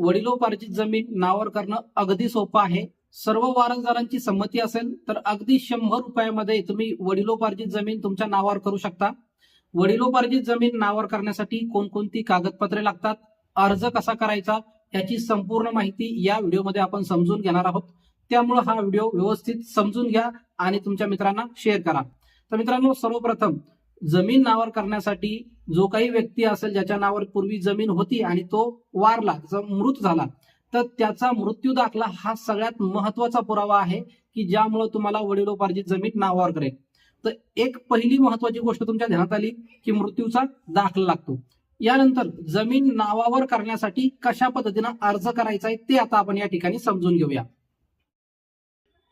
वडिलोपार्जित जमीन नावावर करणं अगदी सोपं आहे. सर्व वारसदारांची संमती असेल तर अगदी शंभर रुपयामध्ये तुम्ही वडिलोपार्जित जमीन तुमच्या नावावर करू शकता. वडिलोपार्जित जमीन नावावर करण्यासाठी कोणकोणती कागदपत्रे लागतात अर्ज कसा करायचा याची संपूर्ण माहिती या व्हिडिओमध्ये आपण समजून घेणार आहोत. त्यामुळे हा व्हिडिओ व्यवस्थित समजून घ्या आणि तुमच्या मित्रांना शेअर करा. तर मित्रांनो सर्वप्रथम जमीन नावर करण्यासाठी जो काही व्यक्ती असेल ज्याच्या नावावर पूर्वी जमीन होती आणि तो वारला ज- मृत झाला तर त्याचा मृत्यू दाखला हा सगळ्यात महत्त्वाचा पुरावा आहे की ज्यामुळे तुम्हाला वडिलोपार्जित जमीन नावावर करेल. तर एक पहिली महत्वाची गोष्ट तुमच्या ध्यानात आली की मृत्यूचा दाखला लागतो. यानंतर जमीन नावावर करण्यासाठी कशा पद्धतीनं अर्ज करायचा आहे ते आता आपण या ठिकाणी समजून घेऊया.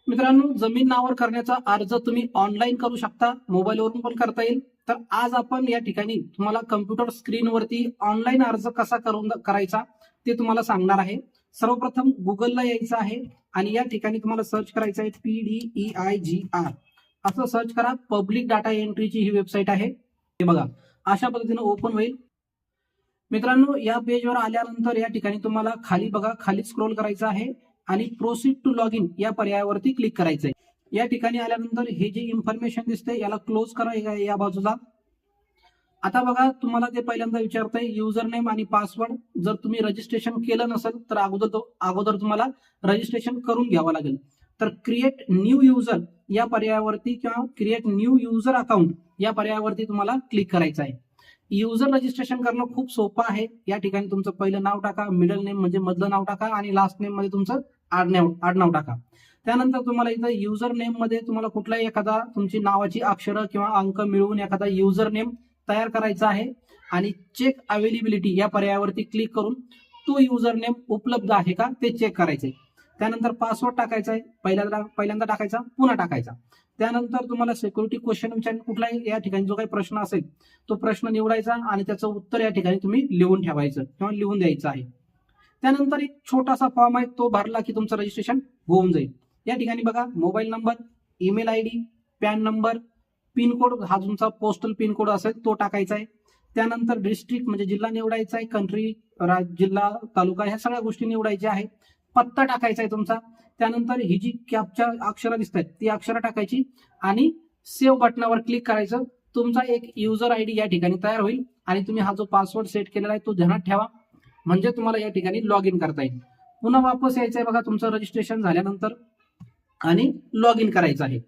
मित्रांनो जमीन नावावर करण्याचा अर्ज तुम्ही ऑनलाईन करू शकता मोबाईलवरून पण करता येईल. तर आज आपण या ठिकाणी तुम्हाला कम्प्युटर स्क्रीनवरती ऑनलाईन अर्ज कसा करून करायचा ते तुम्हाला सांगणार आहे. सर्वप्रथम गुगलला यायचं आहे आणि या ठिकाणी तुम्हाला सर्च करायचं आहे P D E I G R असं सर्च करा पब्लिक डाटा एंट्रीची ही वेबसाईट आहे. हे बघा अशा पद्धतीने ओपन होईल. मित्रांनो या पेजवर आल्यानंतर या ठिकाणी तुम्हाला खाली बघा खाली स्क्रोल करायचं आहे. आणि प्रोसीड टू लॉग इन या पर्यायावरती क्लिक करायचंय. या ठिकाणी आल्यानंतर हे जे इन्फॉर्मेशन दिसते याला क्लोज करा या- बाजूला आता बघा तुम्हाला ते पहिल्यांदा विचारतंय युजर नेम आणि पासवर्ड जर तुम्ही रजिस्ट्रेशन केलं नसेल तर अगोदर अगोदर तुम्हाला रजिस्ट्रेशन करून घ्यावं लागेल. तर क्रिएट न्यू युजर या पर्यायावरती किंवा क्रिएट न्यू युजर अकाउंट या पर्यायावरती तुम्हाला क्लिक करायचं आहे. युजर रजिस्ट्रेशन करणं खूप सोपं आहे. या ठिकाणी तुमचं पहिलं नाव टाका मिडल नेम म्हणजे मधलं नाव टाका आणि लास्ट नेममध्ये तुमचं आडनाव आडनाव टाका. त्यानंतर तुम्हाला इथं युजर नेममध्ये तुम्हाला कुठलाही एखादा तुमची नावाची अक्षरं किंवा अंक मिळवून एखादा युजर नेम तयार करायचा आहे आणि चेक अवेलेबिलिटी या पर्यायावरती क्लिक करून तो युजर नेम उपलब्ध आहे का ते चेक करायचंय. त्यानंतर पासवर्ड टाकायचा आहे पहिल्यांदा पहिल्यांदा टाकायचा पुन्हा टाकायचा. त्यानंतर तुम्हाला सिक्युरिटी क्वेश्चन विचारून कुठलाही या ठिकाणी जो काही प्रश्न असेल तो प्रश्न निवडायचा आणि त्याचं उत्तर या ठिकाणी तुम्ही लिहून ठेवायचं किंवा लिहून द्यायचं आहे. त्यानंतर एक छोटासा फॉर्म आहे तो भरला की तुमचं रजिस्ट्रेशन होऊन जाईल. या ठिकाणी बघा mobile number email I D PAN number pincode हा तुमचा पोस्टल पिनकोड असेल तो टाकायचा आहे. त्यानंतर डिस्ट्रिक्ट म्हणजे जिल्हा निवडायचा आहे कंट्री जिल्हा तालुका ह्या सगळ्या गोष्टी निवडायच्या आहेत. पत्ता टाकायचा आहे तुमचा. त्यानंतर ही जी कॅपच्या अक्षरं दिसत आहेत ती अक्षरं टाकायची आणि सेव्ह बटनावर क्लिक करायचं. तुमचा एक युजर आय डी या ठिकाणी तयार होईल आणि तुम्ही हा जो पासवर्ड सेट केलेला आहे तो ध्यानात ठेवा. म्हणजे तुम्हाला या ठिकाणी लॉग इन करता येईल. पुन्हा वापस यायचं आहे बघा तुमचं रजिस्ट्रेशन झाल्यानंतर आणि लॉग इन करायचं आहे.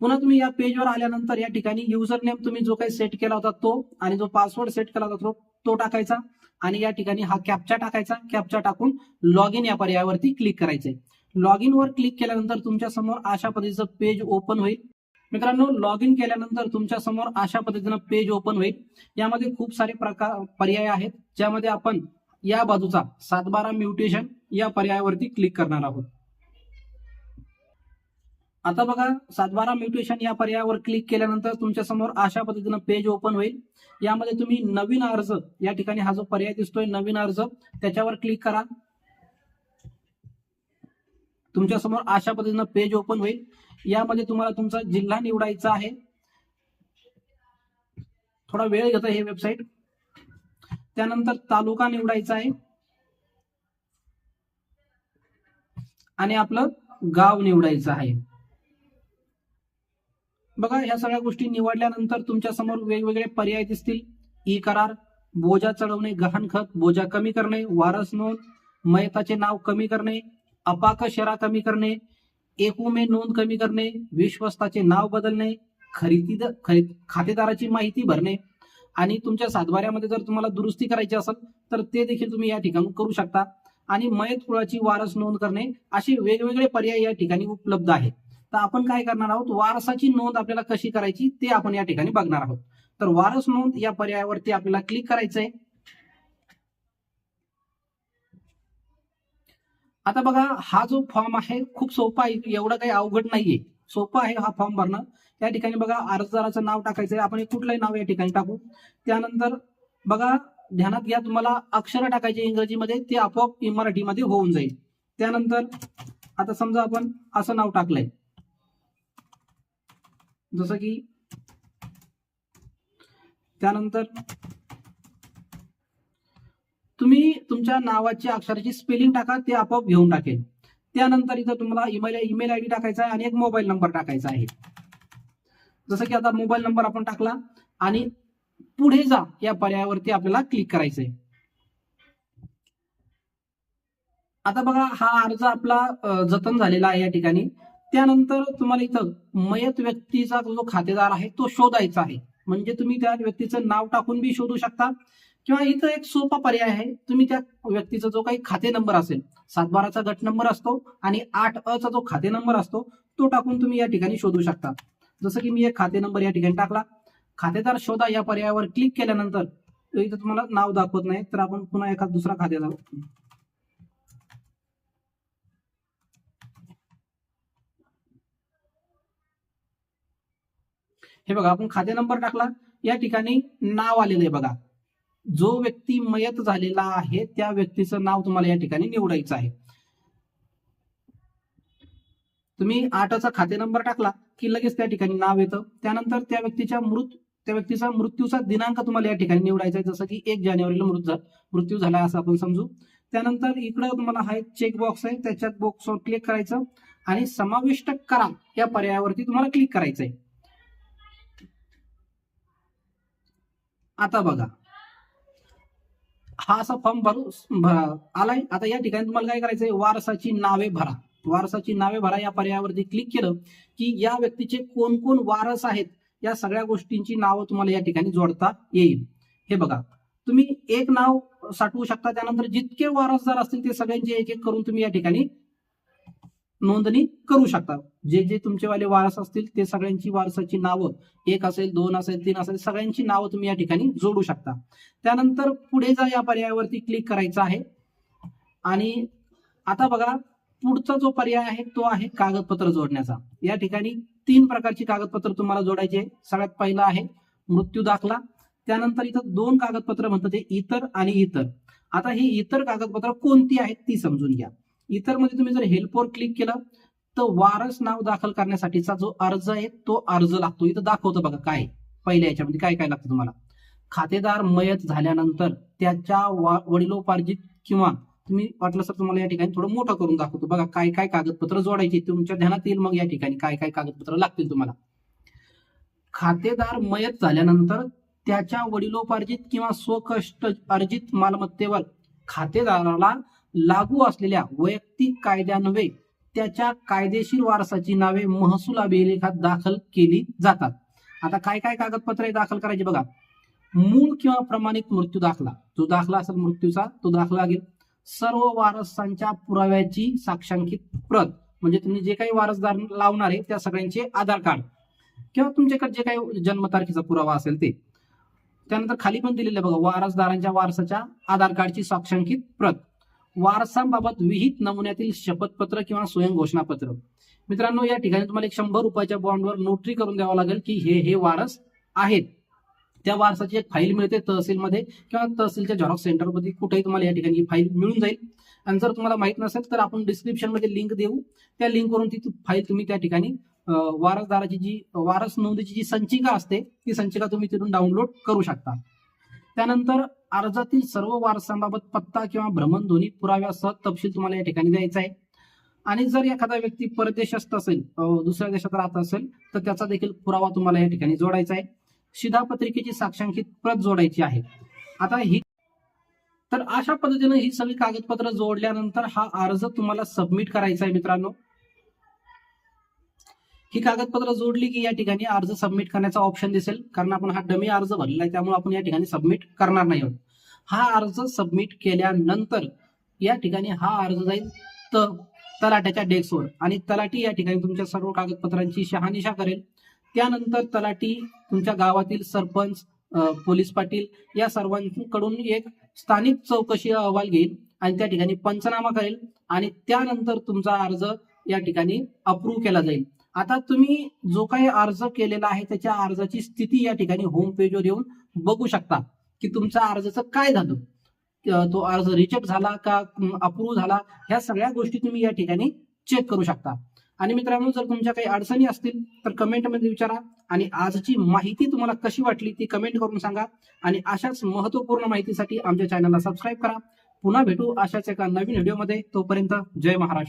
पुन्हा तुम्ही या पेजवर आल्यानंतर या ठिकाणी युजर नेम तुम्ही जो काही सेट केला होता तो आणि जो पासवर्ड सेट केला होता तो तो टाकायचा आणि या ठिकाणी हा कॅप्चा टाकायचा. कॅप्चा टाकून लॉग इन या पर्यायावरती क्लिक करायचंय. लॉग इन वर क्लिक केल्यानंतर तुमच्यासमोर अशा पद्धतीचं पेज ओपन होईल. मित्रांनो लॉग इन केल्यानंतर तुमच्यासमोर अशा पद्धतीनं पेज ओपन होईल. यामध्ये खूप सारे प्रकार पर्याय आहेत. ज्यामध्ये आपण या बाजूचा सातबारा म्युटेशन या पर्यायावरती क्लिक करणार आहोत. आता बघा सातबारा म्युटेशन या पर्यायावर क्लिक केल्यानंतर तुमच्यासमोर अशा पद्धतीनं पेज ओपन होईल. यामध्ये तुम्ही नवीन अर्ज या ठिकाणी हा जो पर्याय दिसतोय नवीन अर्ज त्याच्यावर क्लिक करा. तुमच्यासमोर अशा पद्धतीनं पेज ओपन होईल. यामध्ये तुम्हाला तुमचा जिल्हा निवडायचा आहे. थोडा वेळ घेतो हे वेबसाईट त्यानंतर तालुका निवडायचा आहे. आणि आपलं गाव निवडायचं आहे. बघा ह्या सगळ्या गोष्टी निवडल्यानंतर तुमच्यासमोर वेगवेगळे पर्याय दिसतील. ई करार बोजा चढवणे गहाणखत बोजा कमी करणे वारस नोंद मयताचे नाव कमी करणे अपाक शरा कमी करणे एकूमे नोंद कमी करणे विश्वस्ताचे नाव बदलणे खरेदी खरे- खातेदाराची माहिती भरणे आणि तुमच्या सातबाऱ्यामध्ये जर तुम्हाला दुरुस्ती करायची असेल तर ते देखील तुम्ही या ठिकाणी करू शकता. आणि मयत कुळाची वारस नोंद करणे असे वेगवेगळे पर्याय या ठिकाणी उपलब्ध आहेत. तर आपण काय करणार आहोत? वारसाची नोंद आपल्याला कशी करायची ते आपण या ठिकाणी बघणार आहोत. तर वारस नोंद या पर्यायावरती आपल्याला क्लिक करायचंय. आता बघा हा जो फॉर्म आहे खूप सोपा आहे. एवढं काही अवघड नाहीये. सोपा आहे हा फॉर्म भरणं. या ठिकाणी बघा अर्जदाराचं नाव टाकायचं आहे आपण कुठलंही नाव या ठिकाणी टाकू. त्यानंतर बघा ध्यानात घ्या तुम्हाला अक्षर टाकायचे इंग्रजीमध्ये ते आपोआप मराठीमध्ये होऊन जाईल. त्यानंतर आता समजा आपण असं नाव टाकलंय. जसं की त्यानंतर तुम्ही तुमच्या नावाची अक्षराची स्पेलिंग टाका ते आपोआप घेऊन टाकेल. त्यानंतर इथं तुम्हाला ईमेल ईमेल आय टाकायचा आहे आणि एक मोबाईल नंबर टाकायचा आहे. जसं की आता मोबाईल नंबर आपण टाकला आणि पुढे जा या पर्यायावरती आपल्याला क्लिक करायचंय. आता बघा हा अर्ज आपला जतन झालेला आहे या ठिकाणी. त्यानंतर तुम्हाला इथं मयत व्यक्तीचा जो खातेदार आहे तो शोधायचा आहे. म्हणजे तुम्ही त्या व्यक्तीचं नाव टाकून बी शोधू शकता. किंवा इथं एक सोपा पर्याय आहे. तुम्ही त्या व्यक्तीचा जो काही खाते नंबर असेल सातबाराचा गट नंबर असतो आणि आठ अ चा जो खाते नंबर असतो तो टाकून तुम्ही या ठिकाणी शोधू शकता. जसं की मी एक खाते नंबर या ठिकाणी टाकला. खातेदार शोधा या पर्यायावर क्लिक केल्यानंतर इथं तुम्हाला नाव दाखवत नाही तर आपण पुन्हा एखादा दुसरा खातेदार हे बघा आपण खाते नंबर टाकला. या ठिकाणी नाव आलेलं आहे बघा. जो व्यक्ती मयत झालेला आहे त्या व्यक्तीचं नाव तुम्हाला या ठिकाणी निवडायचं आहे. तुम्ही आठचा खाते नंबर टाकला की लगेच त्या ठिकाणी नाव येतं. त्यानंतर त्या व्यक्तीच्या मृत त्या व्यक्तीचा मृत्यूचा दिनांक तुम्हाला या ठिकाणी निवडायचा आहे. जसं की एक जानेवारीला मृत मृत्यू झाला असं आपण समजू. त्यानंतर इकडं तुम्हाला हा एक चेक बॉक्स आहे. त्याच्यात बॉक्सवर क्लिक करायचं आणि समाविष्ट करा. या पर्यायावरती तुम्हाला क्लिक करायचं आहे आता बघा. हा असा फॉर्म भरू आलाय. आता या ठिकाणी तुम्हाला काय करायचंय? वारसाची नावे भरा. वारसाची नावे भरा. या पर्यायावरती क्लिक केलं की या व्यक्तीचे कोण कोण वारस आहेत या सगळ्या गोष्टींची नावं तुम्हाला या ठिकाणी जोडता येईल. हे बघा. तुम्ही एक नाव साठवू शकता. त्यानंतर जितके वारसदार असतील ते सगळ्यांचे एक एक करून तुम्ही या ठिकाणी नोंदणी करू शकता जे जे तुमचेवाले वारस असतील ते सगळ्यांची वारसाची नावं एक असेल दोन असेल तीन असेल सगळ्यांची नावं तुम्ही या ठिकाणी जोडू शकता. त्यानंतर पुढे जा या पर्यायावरती क्लिक करायचं आहे. आणि आता बघा पुढचा जो पर्याय आहे तो आहे कागदपत्र जोडण्याचा. या ठिकाणी तीन प्रकारची कागदपत्र तुम्हाला जोडायचे आहे. सगळ्यात पहिला आहे मृत्यू दाखला. त्यानंतर इथं दोन कागदपत्र म्हणतात ते इतर आणि इतर. आता ही इतर कागदपत्र कोणती आहेत ती समजून घ्या. इतरमध्ये तुम्ही जर हेल्पवर क्लिक केलं तर वारस नाव दाखल करण्यासाठीचा जो अर्ज आहे तो अर्ज लागतो. इथं दाखवतो बघा काय पहिल्या याच्यामध्ये काय काय लागतं तुम्हाला? खातेदार मयत झाल्यानंतर त्याच्या वडिलोपार्जित किंवा तुम्ही वाटलं सर तुम्हाला या ठिकाणी थोडं मोठं करून दाखवतो. बघा काय काय कागदपत्र जोडायची तुमच्या ध्यानात येईल मग या ठिकाणी काय काय कागदपत्र लागतील तुम्हाला. खातेदार मयत झाल्यानंतर त्याच्या वडिलोपार्जित किंवा स्वकष्ट अर्जित मालमत्तेवर खातेदाराला लागू असलेल्या वैयक्तिक कायद्यान्वये त्याच्या कायदेशीर वारसाची नावे महसूल अभिलेखात दाखल केली जातात. आता काय काय कागदपत्रे दाखल करायची बघा. मूळ किंवा प्रमाणित मृत्यू दाखला. जो दाखला असेल मृत्यूचा तो दाखला लागेल. सर्व वारसांच्या पुराव्याची साक्षांकित प्रत. म्हणजे तुम्ही जे काही वारसदार लावणार आहे त्या सगळ्यांचे आधार कार्ड. किंवा तुमच्याकडे जे काही जन्मतारखेचा पुरावा असेल ते. त्यानंतर खाली पण दिलेलं बघा वारसदारांच्या वारसाच्या आधार कार्डची साक्षांकित प्रत. वारसांबाबत विहित नमुन्यातील शपथपत्र किंवा स्वयं घोषणापत्र. मित्रांनो या ठिकाणी तुम्हाला एक शंभर रुपयाच्या बॉन्डवर नोटरी करून द्यावं लागेल की हे हे वारस आहेत. त्या वारसाची एक फाईल मिळते तहसीलमध्ये किंवा तहसीलच्या झेरॉक्स सेंटरमध्ये कुठेही तुम्हाला या ठिकाणी फाईल मिळून जाईल. आणि जर तुम्हाला माहीत नसेल तर आपण डिस्क्रिप्शनमध्ये लिंक देऊ. त्या लिंकवरून ती फाईल तुम्ही त्या ठिकाणी वारसदाराची जी वारस नोंदीची जी संचिका असते ती संचिका तुम्ही तिथून डाउनलोड करू शकता. त्यानंतर अर्जातील सर्व वारसांबाबत पत्ता किंवा भ्रमणध्वनी पुराव्यासह तपशील तुम्हाला या ठिकाणी द्यायचा आहे. आणि जर एखादा व्यक्ती परदेशस्थ असेल अं, दुसऱ्या देशात राहत असेल तर त्याचा देखील पुरावा तुम्हाला या ठिकाणी जोडायचा आहे. शिधापत्रिकेची साक्षांकित प्रत जोडायची आहे. आता ही तर अशा पद्धतीने ही सगळी कागदपत्र जोडल्यानंतर हा अर्ज तुम्हाला सबमिट करायचा आहे मित्रांनो. ही कागदपत्र जोडली की या ठिकाणी अर्ज सबमिट करण्याचा ऑप्शन दिसेल. कारण आपण हा डमी अर्ज भरलेला आहे त्यामुळे आपण या ठिकाणी सबमिट करणार नाही आहोत. हा अर्ज सबमिट केल्यानंतर या ठिकाणी हा अर्ज जाईल तर तलाट्याच्या डेस्कवर. आणि तलाटी या ठिकाणी तुमच्या सर्व कागदपत्रांची शहानिशा करेल. त्यानंतर तलाटी तुमच्या गावातील सरपंच पोलीस पाटील या सर्वांकडून एक स्थानिक चौकशी अहवाल घेईल आणि त्या ठिकाणी पंचनामा करेल. आणि त्यानंतर तुमचा अर्ज या ठिकाणी अप्रूव्ह केला जाईल. आता तुम्ही जो काही अर्ज केलेला आहे त्याच्या अर्जाची स्थिती या ठिकाणी होम पेजवर येऊन बघू शकता की तुमचा अर्जाचं काय झालं. तो अर्ज रिजेक्ट झाला का अप्रूव्ह झाला ह्या सगळ्या गोष्टी तुम्ही या ठिकाणी चेक करू शकता. आणि मित्रांनो जर तुमच्या काही अडचणी असतील तर कमेंटमध्ये विचारा आणि आजची माहिती तुम्हाला कशी वाटली ती कमेंट करून सांगा आणि अशाच महत्त्वपूर्ण माहितीसाठी आमच्या चॅनलला सबस्क्राईब करा. पुन्हा भेटू अशाच एका नवीन व्हिडिओमध्ये तोपर्यंत जय महाराष्ट्र.